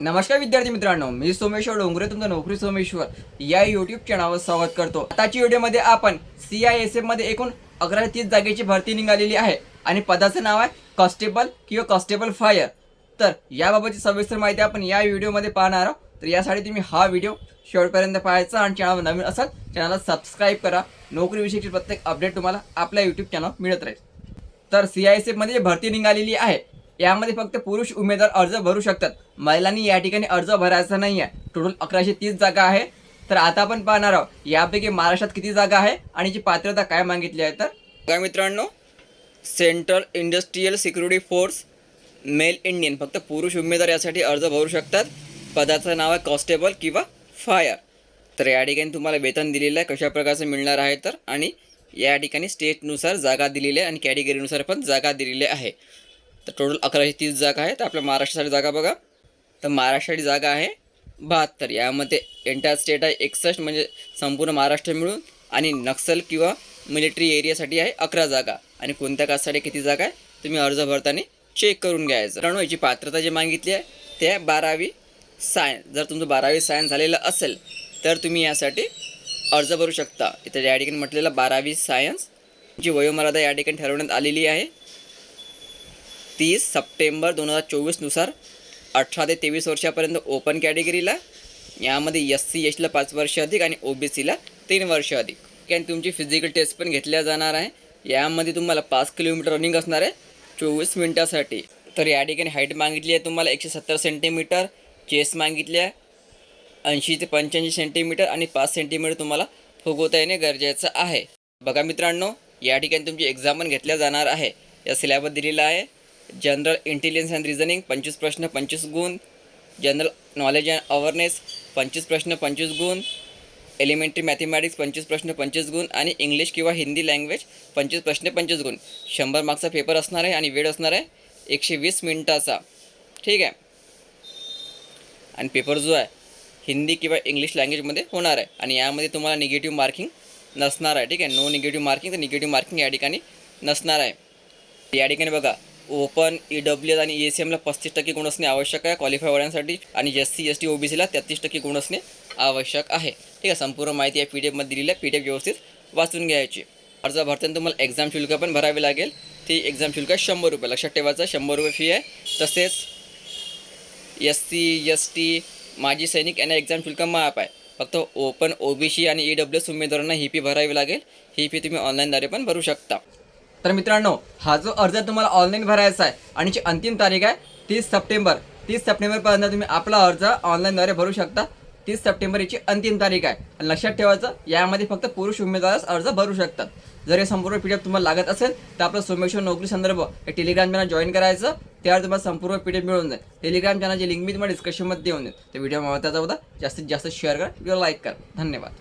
नमस्कार विद्यार्थी मित्रांनो मी सोमेश्वर डोंगरे तुमचं नोकरी सोमेश्वर. या युट्यूब चॅनलवर स्वागत करतो. आताच्या व्हिडिओमध्ये आपण सी आय एस एफमध्ये एकूण अकरा तीस जागेची भरती निघालेली आहे. आणि पदाचं नाव आहे कॉन्स्टेबल किंवा कॉन्स्टेबल फायर. तर याबाबतची सविस्तर माहिती आपण या व्हिडिओमध्ये पाहणार आहोत. तर यासाठी तुम्ही हा व्हिडिओ शेवटपर्यंत पाहायचा आणि चॅनल नवीन असाल चॅनलला सबस्क्राईब करा. नोकरीविषयीची प्रत्येक अपडेट तुम्हाला आपल्या युट्यूब चॅनल मिळत राहील. तर सी आय एस एफमध्ये भरती निघालेली आहे. यामध्ये फक्त पुरुष उमेदवार अर्ज भरू शकतात. महिलांनी या ठिकाणी अर्ज भरायचा नाही आहे टोटल अकराशे तीस जागा आहे. तर आता आपण पाहणार आहोत यापैकी महाराष्ट्रात किती जागा आहे आणि जी पात्रता काय मागितली आहे तर? काय मित्रांनो central industrial security force male Indian फक्त पुरुष उमेदवार यासाठी अर्ज भरू शकतात. पदाचं नाव आहे कॉन्स्टेबल किंवा फायर तर या ठिकाणी तुम्हाला वेतन दिलेलं आहे कशा प्रकारचं मिळणार आहे तर? आणि या ठिकाणी स्टेटनुसार जागा दिलेली आहे आणि कॅटेगरीनुसार पण जागा दिलेली आहे. तर टोटल अकराशे तीस जागा आहे तर आपल्या महाराष्ट्रासाठी जागा बघा. तर महाराष्ट्रासाठी जागा आहे बहात्तर. यामध्ये एंटायर स्टेट आहे. एकसष्ट म्हणजे संपूर्ण महाराष्ट्र मिळून आणि नक्सल किंवा मिलिटरी एरियासाठी आहे अकरा जागा. आणि कोणत्या कास्टसाठी किती जागा आहे? तुम्ही अर्ज भरताना चेक करून घ्यायचं. कारण याची पात्रता जी मागितली आहे ते आहे बारावी सायन्स जर तुमचं बारावी सायन्स झालेलं असेल तर तुम्ही यासाठी अर्ज भरू शकता. इथं या ठिकाणी म्हटलेलं बारावी सायन्स जी वयोमर्यादा या ठिकाणी ठरवण्यात आलेली आहे तीस सप्टेंबर दोन हजार चोवीसनुसार अठरा ते तेवीस वर्षापर्यंत ओपन कॅटेगरीला यामध्ये एस सी एसला पाच वर्ष अधिक आणि ओ बी सीला तीन वर्ष अधिक. आणि तुमची फिजिकल टेस्ट पण घेतल्या जाणार आहे. यामध्ये तुम्हाला पाच किलोमीटर रनिंग असणार आहे चोवीस मिनटासाठी. तर या ठिकाणी हाईट मागितली आहे तुम्हाला एकशे सत्तर सेंटीमीटर चेस मागितली आहे ऐंशी ते पंच्याऐंशी सेंटीमीटर आणि पाच सेंटीमीटर तुम्हाला फुगवता येणे गरजेचं आहे. बघा मित्रांनो या ठिकाणी तुमची एक्झाम पण घेतल्या जाणार आहे. या सिलॅबस दिलेला आहे. जनरल इंटेलिजन्स अँड रिझनिंग पंचवीस प्रश्न पंचवीस गुण. जनरल नॉलेज अँड अवेअरनेस पंचवीस प्रश्न पंचवीस गुण. एलिमेंटरी मॅथमॅटिक्स पंचवीस प्रश्न पंचवीस गुण. आणि इंग्लिश किंवा हिंदी लँग्वेज पंचवीस प्रश्न पंचवीस गुण. शंभर मार्क्सचा पेपर असणार आहे आणि वेळ असणार आहे एकशे वीस मिनटाचा. ठीक आहे? आणि पेपर जो आहे हिंदी किंवा इंग्लिश लँग्वेजमध्ये होणार आहे. आणि यामध्ये तुम्हाला निगेटिव्ह मार्किंग नसणार आहे. ठीक आहे? नो निगेटिव्ह मार्किंग तर निगेटिव्ह मार्किंग या ठिकाणी नसणार आहे. या ठिकाणी बघा ओपन ई डब्ल्यू एस आणि ई एस एमला पस्तीस टक्के गुण असणे आवश्यक आहे क्वालिफाय होण्यासाठी आणि S C S T O B सीला तेहतीस टक्के गुण असणे आवश्यक आहे. ठीक आहे संपूर्ण माहिती या पी डी एफमध्ये दिलेली आहे. पी डी एफ व्यवस्थित वाचून घ्यायची. अर्ज भरताना तुम्हाला एक्झाम शुल्क पण भरावे लागेल. ती एक्झाम शुल्क आहे शंभर रुपये. लक्षात ठेवायचं शंभर रुपये फी आहे. तसेच एस सी एस टी माजी सैनिक यांना एक्झाम शुल्क माफ आहे. फक्त ओपन ओ बी सी आणि ई डब्ल्यू एस उमेदवारांना ही फी भरावी लागेल. ही फी तुम्ही ऑनलाईनद्वारे पण भरू शकता. तर मित्रांनो हा जो अर्ज तुम्हाला ऑनलाईन भरायचा आहे आणि जी अंतिम तारीख आहे तीस सप्टेंबर. तीस सप्टेंबरपर्यंत तुम्ही आपला अर्ज ऑनलाईनद्वारे भरू शकता. तीस सप्टेंबर याची अंतिम तारीख आहे. आणि लक्षात ठेवायचं यामध्ये फक्त पुरुष उमेदवारच अर्ज भरू शकतात. जर हे संपूर्ण पी डी एफ तुम्हाला लागत असेल तर आपलं सोमेश्वर नोकरी संदर्भ हे टेलिग्राम चॅनल जॉईन करायचं. त्यावर तुम्हाला संपूर्ण पी डी एफ मिळून जाईल. टेलिग्राम चॅनलची लिंक मी तुम्हाला डिस्क्रिप्शनमध्ये देऊन देईल तर व्हिडिओ महत्त्वाचा होता. जास्तीत जास्त शेअर करा. व्हिडिओ लाईक करा. धन्यवाद.